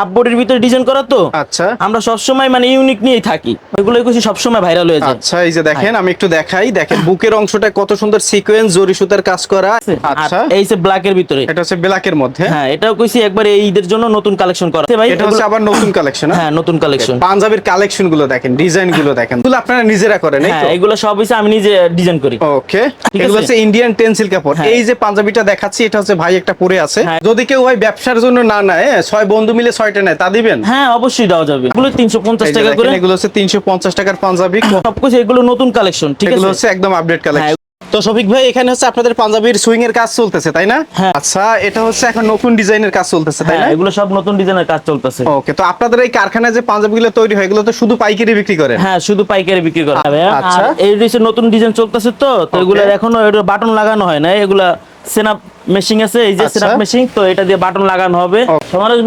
Half বডির ভিতরে design করা তো আচ্ছা। আমরা সবসময় মানে ইউনিক নিয়েই থাকি। এগুলো কিছু সবসময় ভাইরাল হয়ে যায়। আচ্ছা এই যে দেখেন আমি একটু দেখাই। দেখেন বুকের অংশটা কত সুন্দর সিকোয়েন্স জরি সুতার কাজ করা। আচ্ছা। এই যে ব্ল্যাকের ভিতরে। এটা হচ্ছে ব্ল্যাকের মধ্যে। হ্যাঁ এটাও কইছি একবার এই ঈদের জন্য নতুন কালেকশন করা। ভাই এটা হচ্ছে আবার নতুন কালেকশন হ্যাঁ? নতুন কালেকশন পাঞ্জাবির কালেকশনগুলো দেখেন ডিজাইনগুলো দেখেন। এগুলো আপনারা নিজেরা করেন এই হ্যাঁ তো এগুলো সব হইছে আমি নিজে ডিজাইন করি। ওকে এগুলো হচ্ছে ইন্ডিয়ান টেন্সিল কাপড়। হ্যাঁ। এই যে পাঞ্জাবিটা দেখাচ্ছি এটা হচ্ছে ভাই একটা পরে আছে। হ্যাঁ। যদি কেউ ভাই ব্যবসার জন্য না নেয় হ্যাঁ, ছয় বন্ধু মিলে ছয়টা নেয় তা দিবেন? হ্যাঁ অবশ্যই দেওয়া যাবে। এগুলো তিনশো পঞ্চাশ এই যে টাকা করে। এগুলো হচ্ছে তিনশো পঞ্চাশ টাকার পাঞ্জাবি। সবকিছু এগুলো নতুন কালেকশন ঠিক এগুলো হচ্ছে একদম আপডেট কালেকশন হ্যাঁ। তো শফিক ভাই এখানে হচ্ছে আপনাদের পাঞ্জাবির সুইং এর কাজ চলতেছে তাই না? হ্যাঁ। আচ্ছা এটা হচ্ছে এখন নতুন ডিজাইনের কাজ চলতেছে তাই হ্যাঁ না? এগুলো সব নতুন ডিজাইনের কাজ চলতেছে। ওকে তো আপনাদের এই কারখানায় যে পাঞ্জাবিগুলো তৈরি হয় এগুলো তো শুধু পাইকারি বিক্রি করেন হ্যাঁ শুধু পাইকারি বিক্রি করা। আচ্ছা। এই নতুন ডিজাইন চলতেছে তো তো এগুলো এখনও বাটন লাগানো হয় না এগুলা সেনাপ মেশিং আছে এই যে আচ্ছা। সেনাপ মেশিং তো এটা দিয়ে বাটন লাগানো হবে.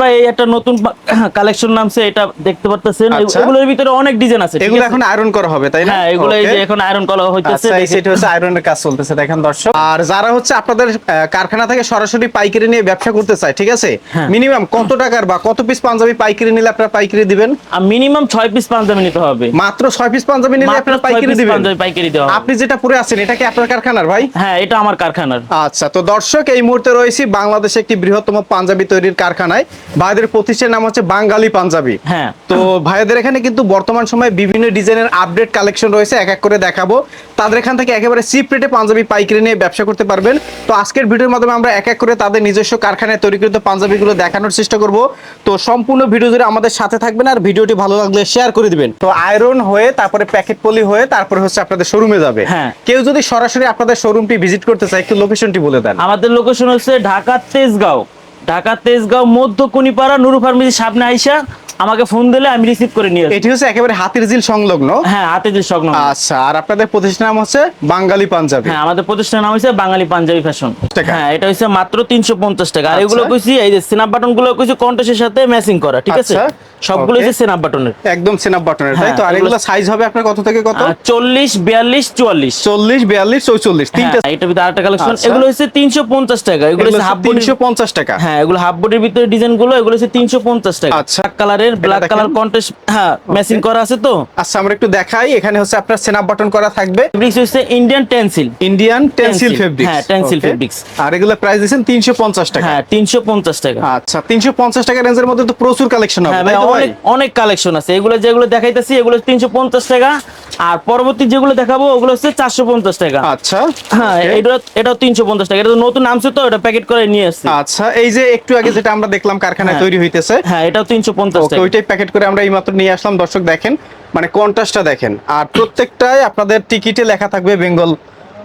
ভাই এই একটা নতুন কালেকশন নামছে এটা দেখতে পারতেছেন। আচ্ছা। এগুলোর ভিতরে অনেক ডিজাইন আছে এগুলো এখন আয়রন করা হবে তাই না? হ্যাঁ এগুলো এই যে এখন আয়রন করা হইতেছে আচ্ছা সেটা হচ্ছে আয়রনের কাজ চলতেছে দেখেন দর্শক। আর যারা হচ্ছে আপনাদের কারখানা থেকে সরাসরি পাইকারি নিয়ে ব্যবসা করতে চায় ঠিক আছে? হ্যাঁ। মিনিমাম কত টাকার বা কত পিস পাঞ্জাবি পাইকারি নিলে আপনারা পাইকারি দিবেন? মিনিমাম ছয় পিস পাঞ্জাবি নিতে হবে। মাত্র ছয় পিস পাঞ্জাবি নিলে আপনারা পাইকারি দিবেন। পাঞ্জাবি পাইকারি দেওয়া আপনি যেটা পরে আছেন এটা কি আপনার কারখানার ভাই? হ্যাঁ এটা আমার কারখানার। আচ্ছা তো দর্শক এই মুহূর্তে রয়েছি বাংলাদেশে একটি বৃহত্তম পাঞ্জাবি তৈরির কারখানায়। ভাইদের প্রতিষ্ঠানের নাম হচ্ছে বাঙালি পাঞ্জাবি। হ্যাঁ। তো ভাইদের এখানে কিন্তু বর্তমান সময়ে বিভিন্ন ডিজাইনের আপডেট কালেকশন রয়েছে এক এক করে দেখাবো। তাদের এখান থেকে একেবারে চিপ রেটে পাঞ্জাবি পাইকারি নিয়ে ব্যবসা করতে পারবেন। তো আজকের ভিডিওর মাধ্যমে আমরা এক এক করে তাদের নিজস্ব কারখানায় তৈরিকৃত পাঞ্জাবিগুলো দেখানোর চেষ্টা করব। তো সম্পূর্ণ ভিডিও জুড়ে আমাদের সাথে থাকবেন আর ভিডিওটি ভালো লাগলে শেয়ার করে দিবেন। তো আয়রন হয়ে তারপরে প্যাকেট পলি হয়ে তারপরে হচ্ছে আপনাদের শোরুমে যাবে। হ্যাঁ। কেউ যদি সরাসরি আপনাদের শোরুমটি ভিজিট করতে চায় একটু লোকেশনটি বলে দেন। আমাদের লোকেশন হচ্ছে ঢাকা তেজগাঁও। ঢাকা তেজগাঁও মধ্য কুনিপাড়া নুরু ফার্মেসির সামনে আইসা আমাকে ফোন দিলে আমি রিসিভ করে নিয়ে। এটি হচ্ছে একেবারে হাতির জিল সংলগ্ন। হ্যাঁ হাতির জিল সংলগ্ন। আচ্ছা আর আপনাদের প্রতিষ্ঠান নাম হচ্ছে বাঙালি পাঞ্জাবি। হ্যাঁ আমাদের প্রতিষ্ঠান নাম হচ্ছে বাঙালি পাঞ্জাবি ফ্যাশন হ্যাঁ এটা হচ্ছে মাত্র তিনশো পঞ্চাশ টাকা। আর আচ্ছা। এগুলো কইছি এই যে স্ন্যাপ বাটনগুলো কইছি কন্টেস্টের সাথে ম্যাচিং করা ঠিক আছে? আচ্ছা, সবগুলো. হচ্ছে সিনাপ বাটনের একদম সিনাপ বাটনের তাই তো? হ্যাঁ, আর এগুলো- সাইজ হবে আপনার কত থেকে কত? চল্লিশ বিয়াল্লিশ চুয়াল্লিশ। চল্লিশ বিয়াল্লিশ চৌচল্লিশ তিনটা হ্যাঁ, এটার ভিতরে আরেকটা কালেকশন আচ্ছা। এগুলো হচ্ছে তিনশো পঞ্চাশ টাকা। এগুলো হচ্ছে হাফ বডি তিনশো পঞ্চাশ টাকা। হ্যাঁ এগুলো হাফ বডির ভিতরে ডিজাইনগুলো এগুলো হচ্ছে তিনশো পঞ্চাশ টাকা। আচ্ছা। কালারের ব্ল্যাক কালার কন্টেস্ট হ্যাঁ ম্যাচিং করা আছে তো? আচ্ছা আমরা একটু দেখাই। এখানে হচ্ছে আপনার সিনাপ বাটন করা থাকবে। ফেব্রিক্স হচ্ছে Indian Tencel Indian Tencel fabrics হ্যাঁ, Tencel fabrics। আর এগুলো প্রাইস দিয়েছেন তিনশো পঞ্চাশ টাকা। হ্যাঁ তিনশো পঞ্চাশ টাকা। আচ্ছা তিনশো পঞ্চাশ টাকা রেঞ্জের মধ্যে তো প্রচুর কালেকশন হবে অনেক অনেক কালেকশন আছে। এগুলো যেগুলো দেখাইতেছি এগুলো তিনশো পঞ্চাশ টাকা। আর পরবর্তী যেগুলো দেখাবো ওগুলো হচ্ছে চারশো পঞ্চাশ টাকা। আচ্ছা হ্যাঁ. এটা এটাও তিনশো পঞ্চাশ টাকা। এটা তো নতুন নামছে তো এটা প্যাকেট করে নিয়ে আসছি। আচ্ছা এই যে একটু আগে যেটা আমরা দেখলাম কারখানায় হ্যাঁ। তৈরি হইতেছে হ্যাঁ এটাও তিনশো পঞ্চাশ টাকা। ওইটাই প্যাকেট করে আমরা এইমাত্র নিয়ে আসলাম। দর্শক দেখেন মানে কন্ট্রাস্টটা দেখেন। আর প্রত্যেকটাই আপনাদের টিকিটে লেখা থাকবে বেঙ্গল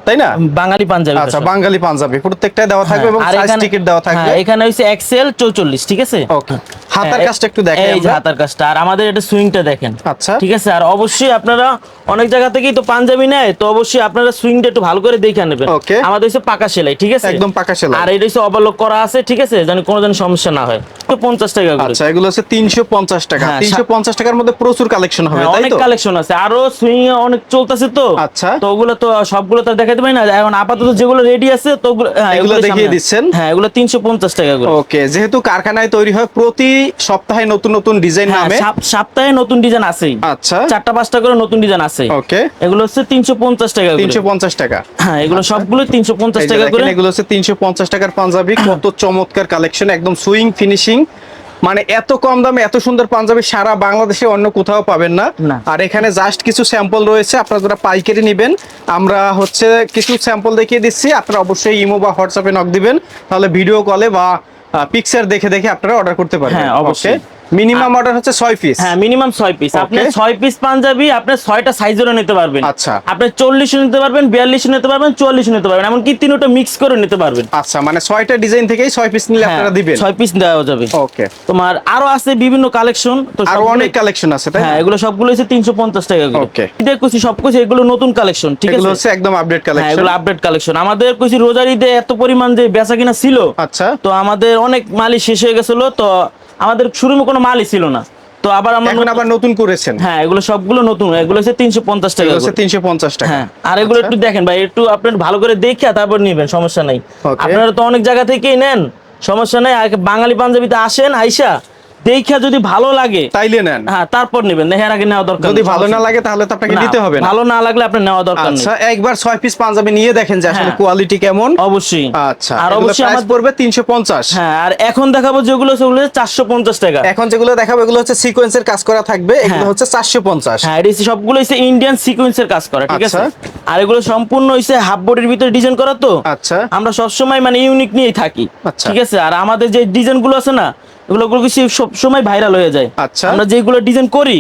তাই না? বাঙালি পাঞ্জাবি আচ্ছা বাঙালি পাঞ্জাবি। প্রত্যেকটাই দেওয়া থাকবে হ্যাঁ, এবং সাইজ টিকিট দেওয়া থাকবে। হ্যাঁ, এখানে হচ্ছে এক্সেল চৌচল্লিশ ঠিক আছে? ওকে। হাতার কাজটা একটু দেখেন এই যে হাতার কাজটা আর আমাদের এটা সুইংটা দেখেন। আচ্ছা। ঠিক আছে? আর অবশ্যই আপনারা অনেক জায়গা থেকেই তো পাঞ্জাবি নেয় তো অবশ্যই আপনারা সুইংটা একটু ভালো করে দেখে নেবেন। Okay. আমাদের হচ্ছে পাকা সেলাই ঠিক আছে? একদম পাকা সেলাই। আর এটা হচ্ছে অবলোক করা আছে ঠিক আছে? যেন কোনো যেন সমস্যা না হয়। তো পঞ্চাশ টাকা আচ্ছা এগুলো হচ্ছে তিনশো পঞ্চাশ টাকা। হ্যাঁ, তিনশো পঞ্চাশ টাকার মধ্যে প্রচুর কালেকশন হবে হ্যাঁ, অনেক কালেকশন আছে। আরও সুইং অনেক চলতেছে তো। আচ্ছা। তো ওগুলো তো সবগুলো তো দেখাতে পারি না। এখন আপাতত যেগুলো রেডি আছে তো হ্যাঁ, এগুলো এগুলো দেখিয়ে দিচ্ছেন? হ্যাঁ এগুলো তিনশো পঞ্চাশ টাকা করে। ওকে যেহেতু কারখানায় তৈরি হয় প্রতি সপ্তাহে নতুন নতুন ডিজাইন হ্যাঁ, নামে? সপ্তাহে নতুন ডিজাইন আছেই। আচ্ছা। চারটা পাঁচটা করে নতুন ডিজাইন আছে। ওকে। এগুলো হচ্ছে তিনশো পঞ্চাশ টাকা করে। তিনশো পঞ্চাশ টাকা। হ্যাঁ এগুলো সবগুলো পঞ্চাশ এই যে টাকা করে। এগুলো হচ্ছে তিনশো পঞ্চাশ টাকার পাঞ্জাবি। কত চমৎকার কালেকশন একদম সুইং ফিনিশিং। মানে এত কম দামে এত সুন্দর পাঞ্জাবি সারা বাংলাদেশে অন্য কোথাও পাবেন না। না। আর এখানে জাস্ট কিছু স্যাম্পল রয়েছে আপনারা যারা পাইকারি নেবেন আমরা হচ্ছে কিছু স্যাম্পল দেখিয়ে দিচ্ছি। আপনারা অবশ্যই ইমো বা হোয়াটসঅ্যাপে নক দিবেন। তাহলে ভিডিও কলে বা পিকচার দেখে দেখে আপনারা অর্ডার করতে পারেন হ্যাঁ, অবশ্যই। মিনিমাম অর্ডার হচ্ছে ছয় পিস হ্যাঁ মিনিমাম ছয় পিস আপনি ছয় পিস পাঞ্জাবি আপনি ছয়টা সাইজেরও নিতে পারবেন। আচ্ছা। আপনি চল্লিশ নিতে পারবেন বিয়াল্লিশ নিতে পারবেন চুয়াল্লিশ নিতে পারবেন। এমনকি তিনটা মিক্স করে নিতে পারবেন। আচ্ছা মানে ছয়টা ডিজাইন থেকেই ছয় পিস নিলে হ্যাঁ, আপনারা দিবেন। ছয় পিস দেওয়া যাবে। ওকে তোমার আরও আছে বিভিন্ন কালেকশন তো আরও অনেক কালেকশন আছে তাই হ্যাঁ এগুলো সবগুলো হচ্ছে তিনশো পঞ্চাশ টাকা করে। Okay. দেখছি সবকিছু এগুলো নতুন কালেকশন ঠিক এগুলো আছে? হচ্ছে একদম আপডেট হ্যাঁ কালেকশন এগুলো আপডেট কালেকশন আমাদের কিছু রোজার ঈদে এত পরিমাণ যে বেচা কিনা ছিল আচ্ছা। তো আমাদের অনেক মালই শেষ হয়ে গেছিল তো আমাদের শুরুমে কোনো মালই ছিল না। তো আবার আমরা এখন আবার নতুন করেছেন। হ্যাঁ এগুলো সবগুলো নতুন। এগুলো হচ্ছে তিনশো পঞ্চাশ টাকা এগুলো হচ্ছে করে। তিনশো পঞ্চাশ টাকা। হ্যাঁ আর এগুলো একটু দেখেন ভাই একটু আপনি ভালো করে দেখে তারপর নিবেন সমস্যা নাই। আপনারা তো অনেক জায়গা থেকেই নেন সমস্যা নাই। আর বাঙালি পাঞ্জাবিতে আসেন আইসা দেখা যদি ভালো লাগে তাইলে নেন। হ্যাঁ তারপর নেবেন। দেখার আগে নেওয়া দরকার যদি ভালো না লাগে তাহলে তো আপনাকে নিতে হবে না। ভালো না লাগলে আপনার নেওয়া দরকার নেই। আচ্ছা একবার ছয় পিস পাঞ্জাবি নিয়ে দেখেন যে আসলে হ্যাঁ। কোয়ালিটি কেমন। অবশ্যই। আচ্ছা আর অবশ্যই আমার পড়বে তিনশো পঞ্চাশ। হ্যাঁ আর এখন দেখাবো যেগুলো সেগুলো চারশো পঞ্চাশ টাকা। এখন যেগুলো দেখাবো এগুলো হচ্ছে সিকোয়েন্সের কাজ করা থাকবে এগুলো হ্যাঁ। হচ্ছে চারশো পঞ্চাশ। হ্যাঁ এটা হচ্ছে সবগুলো হচ্ছে ইন্ডিয়ান সিকোয়েন্সের কাজ করা ঠিক আছে? আচ্ছা। আর এগুলো সম্পূর্ণ হচ্ছে হাফ বডির ভিতরে ডিজাইন করা তো? আচ্ছা। আমরা সবসময় মানে ইউনিক নিয়েই থাকি আচ্ছা। ঠিক আছে? আর আমাদের যে ডিজাইনগুলো আছে না এগুলো সব সময় ভাইরাল হয়ে যায় আচ্ছা। আমরা যেগুলো ডিজাইন করি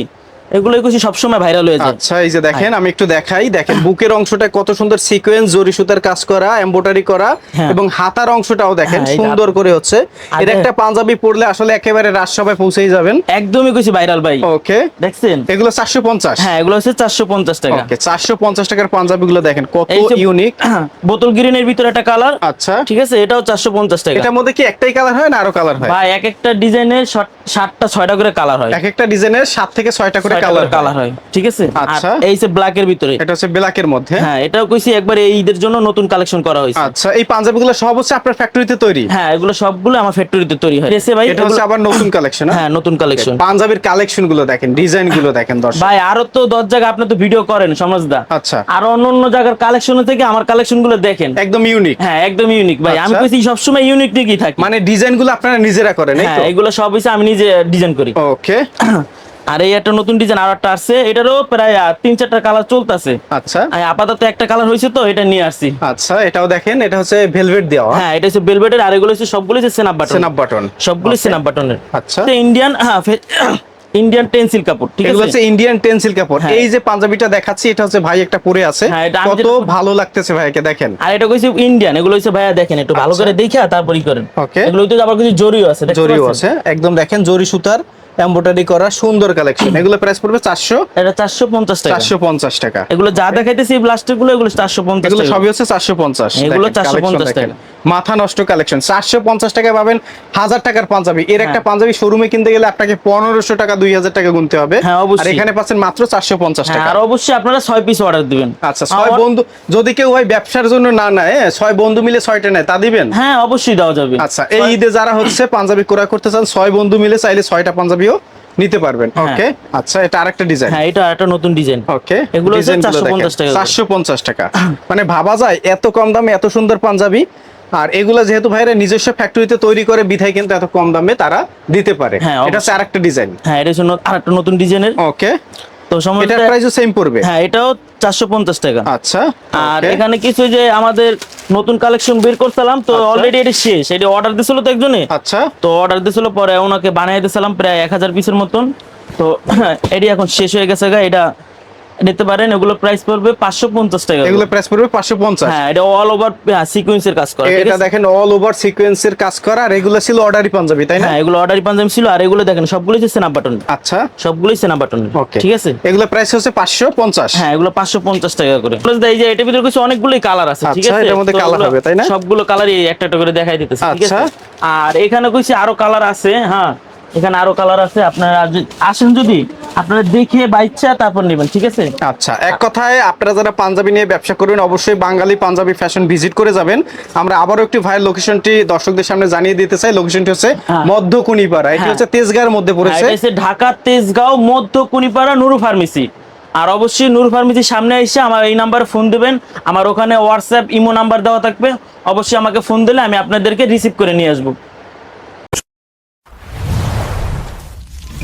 এগুলো কিছু সবসময় ভাইরাল হয়ে যায়। আচ্ছা এই যে দেখেন হ্যাঁ। আমি একটু দেখাই। দেখেন বুকের অংশটা কত সুন্দর সিকোয়েন্স জরি সুতার কাজ করা এমব্রয়ডারি করা হ্যাঁ। এবং হাতার অংশটাও দেখেন হ্যাঁ, সুন্দর করে হচ্ছে। আর এটা এ- একটা পাঞ্জাবি পরলে আসলে একেবারে রাজসভায় পৌঁছেই যাবেন। একদমই কিছু ভাইরাল ভাই। ওকে। দেখছেন? এগুলো চারশো পঞ্চাশ। হ্যাঁ এগুলো হচ্ছে চারশো পঞ্চাশ টাকা। ওকে চারশো পঞ্চাশ টাকার পাঞ্জাবি গুলো দেখেন কত ইউনিক বোতল গ্রিনের ভিতরে একটা কালার আচ্ছা। ঠিক আছে এটাও চারশো পঞ্চাশ টাকা। এটার মধ্যে কি একটাই কালার হয় না আরও কালার হয়? ভাই এক একটা ডিজাইনের সাতটা ছয়টা করে কালার হয়। এক একটা ডিজাইনের সাত থেকে ছয়টা করে ছয়টা কালার কালার হয় ঠিক আছে? আচ্ছা। এই যে ব্ল্যাকের ভিতরে। এটা হচ্ছে ব্ল্যাকের মধ্যে। হ্যাঁ এটাও কইছি একবার এই ঈদের জন্য নতুন কালেকশন করা হয়েছে। আচ্ছা এই পাঞ্জাবিগুলো সব হচ্ছে আপনার ফ্যাক্টরিতে তৈরি? হ্যাঁ এগুলো সবগুলো আমার ফ্যাক্টরিতে তৈরি হয়। ভাই এটা হচ্ছে আবার নতুন কালেকশন হ্যাঁ নতুন কালেকশন পাঞ্জাবির কালেকশনগুলো দেখেন ডিজাইনগুলো দেখেন দর্শক। ভাই আরও তো দশ জায়গা আপনি তো ভিডিও করেন সমাজদা আচ্ছা। আর অন্য অন্য জায়গার কালেকশন থেকে আমার কালেকশনগুলো দেখেন। একদম ইউনিক হ্যাঁ একদম ইউনিক ভাই আমি আচ্ছা। কইছি সবসময় ইউনিক দিকেই থাকি। মানে ডিজাইনগুলো আপনারা নিজেরা করেন হ্যাঁ এগুলো সব হইছে আমি নিজে ডিজাইন করি। ওকে আর এই একটা নতুন ডিজাইন আর একটা আসছে এটারও প্রায় তিন চারটা কালার চলতেছে। আচ্ছা। আপাতত একটা কালার হয়েছে তো এটা নিয়ে আসছি। আচ্ছা এটাও দেখেন এটা হচ্ছে ভেলভেট দেওয়া। হ্যাঁ এটা হচ্ছে বেলভেটের আর এগুলো হচ্ছে সবগুলো হচ্ছে সেনাপ বাটন সেনাপ বাটন সবগুলো সেনাপ বাটনের আচ্ছা। ইন্ডিয়ান হ্যাঁ ইন্ডিয়ান টেন্সিল কাপড় ঠিক আছে? হচ্ছে ইন্ডিয়ান টেন্সিল কাপড়। হ্যাঁ। এই যে পাঞ্জাবিটা দেখাচ্ছি এটা হচ্ছে ভাই একটা পরে আছে। হ্যাঁ, কত ভালো লাগতেছে ভাইকে দেখেন। আর এটা কইছে ইন্ডিয়ান এগুলো হচ্ছে ভাইয়া দেখেন একটু ভালো আচ্ছা। করে দেখে তারপরই করেন। Okay. এগুলো হইতে আবার কিছু জরিও আছে জরিও আছে। একদম দেখেন জরি সুতার। এমব্রয়ডারি করা সুন্দর কালেকশন। এগুলো প্রাইস পড়বে চারশো এটা চারশো পঞ্চাশ টাকা। চারশো পঞ্চাশ টাকা। এগুলো যা দেখাইতেছি এই প্লাস্টিকগুলো এগুলো চারশো পঞ্চাশ এগুলো সবই হচ্ছে চারশো পঞ্চাশ। এগুলো 450 টাকা। মাথা নষ্ট কালেকশন চারশো পঞ্চাশ টাকা পাবেন হাজার টাকার পাঞ্জাবি। এর একটা হ্যাঁ। পাঞ্জাবি শোরুমে কিনতে গেলে আপনাকে পনেরোশো টাকা দুই হাজার টাকা গুনতে হবে। হ্যাঁ, আর এখানে পাচ্ছেন মাত্র চারশো পঞ্চাশ হ্যাঁ টাকা। আর অবশ্যই আপনারা ছয় পিস অর্ডার দিবেন। আচ্ছা ছয় বন্ধু যদি কেউ ভাই ব্যবসার জন্য না নেয় হ্যাঁ, ছয় বন্ধু মিলে ছয়টা নেয় তা দিবেন? হ্যাঁ অবশ্যই দেওয়া যাবে। আচ্ছা এই ঈদে যারা হচ্ছে পাঞ্জাবি ক্রয় করতে চান ছয় বন্ধু মিলে চাইলে ছয়টা পাঞ্জাবিও নিতে পারবেন। হ্যাঁ। ওকে আচ্ছা এটা আরেকটা ডিজাইন হ্যাঁ এটা একটা নতুন ডিজাইন ওকে এগুলো হচ্ছে 450 টাকা করে। চারশো পঞ্চাশ টাকা। মানে ভাবা যায় এত কম দামে এত সুন্দর পাঞ্জাবি। আর এগুলো যেহেতু ভাইরা নিজস্ব ফ্যাক্টরিতে তৈরি করে বিধায় কিন্তু এত কম দামে তারা দিতে পারে। হ্যাঁ, এটা হচ্ছে আরেকটা ডিজাইন হ্যাঁ এটা ন- আরেকটা নতুন ডিজাইনের ওকে তো সময় এটার প্রাইসও সেম পড়বে। হ্যাঁ এটাও চারশো পঞ্চাশ টাকা। আচ্ছা আর এখানে কিছু যে আমাদের নতুন কালেকশন বের করছিলাম তো আচ্ছা। অলরেডি এটা শেষ। এটা অর্ডার দিছিল তো একজনে? আচ্ছা। তো অর্ডার দিছিল পরে ওনাকে বানিয়ে দিছিলাম প্রায় এক হাজার পিসের মতন। তো এটি এখন শেষ হয়ে গেছে গা এটা নিতে পারেন এগুলো প্রাইস পড়বে পাঁচশো পঞ্চাশ টাকা এগুলো প্রাইস পড়বে পাঁচশো পঞ্চাশ। হ্যাঁ এটা অল ওভার সিকুয়েন্সের কাজ করা এটা দেখেন অল ওভার সিকোয়েন্সের কাজ করা আর এগুলো ছিল অর্ডারি পাঞ্জাবি তাই না? হ্যাঁ এগুলো অর্ডারি পাঞ্জাবি ছিল আর এগুলো দেখেন সবগুলোই হচ্ছে সেনা বাটন আচ্ছা। সবগুলোই সেনা বাটন ওকে ঠিক আছে? এগুলো প্রাইস হচ্ছে পাঁচশো পঞ্চাশ। হ্যাঁ এগুলো পাঁচশো পঞ্চাশ টাকা করে। Plus এই যে এটার ভিতরে কিছু অনেকগুলোই কালার আছে ঠিক আচ্ছা, আছে? এটার মধ্যে ওগুলো- হবে, তাই না? সবগুলো কালারই একটা একটা করে দেখাই দিতেছে ঠিক আছে? আচ্ছা। আর এখানে কইছি আরও কালার আছে হ্যাঁ এখানে আরও কালার আছে আপনারা আসেন যদি আপনারা দেখে বাইচ্ছা তারপর নেবেন ঠিক আছে? আচ্ছা এক কথায় আপনারা যারা পাঞ্জাবি নিয়ে ব্যবসা করবেন অবশ্যই বাঙালি পাঞ্জাবি ফ্যাশন ভিজিট করে যাবেন। আমরা আবারও একটি ভাইয়ের লোকেশনটি দর্শকদের সামনে জানিয়ে দিতে চাই। লোকেশনটি হচ্ছে হ্যাঁ। মধ্য কুনিপাড়া এটি হ্যাঁ। হচ্ছে তেজগাঁর মধ্যে পড়েছে। এটা হচ্ছে ঢাকা তেজগাঁও মধ্য কুনিপাড়া নুরু ফার্মেসি। আর অবশ্যই নুরু ফার্মেসির সামনে এসে আমার এই নাম্বারে ফোন দিবেন। আমার ওখানে হোয়াটসঅ্যাপ ইমো নাম্বার দেওয়া থাকবে। অবশ্যই আমাকে ফোন দিলে আমি আপনাদেরকে রিসিভ করে নিয়ে আসব।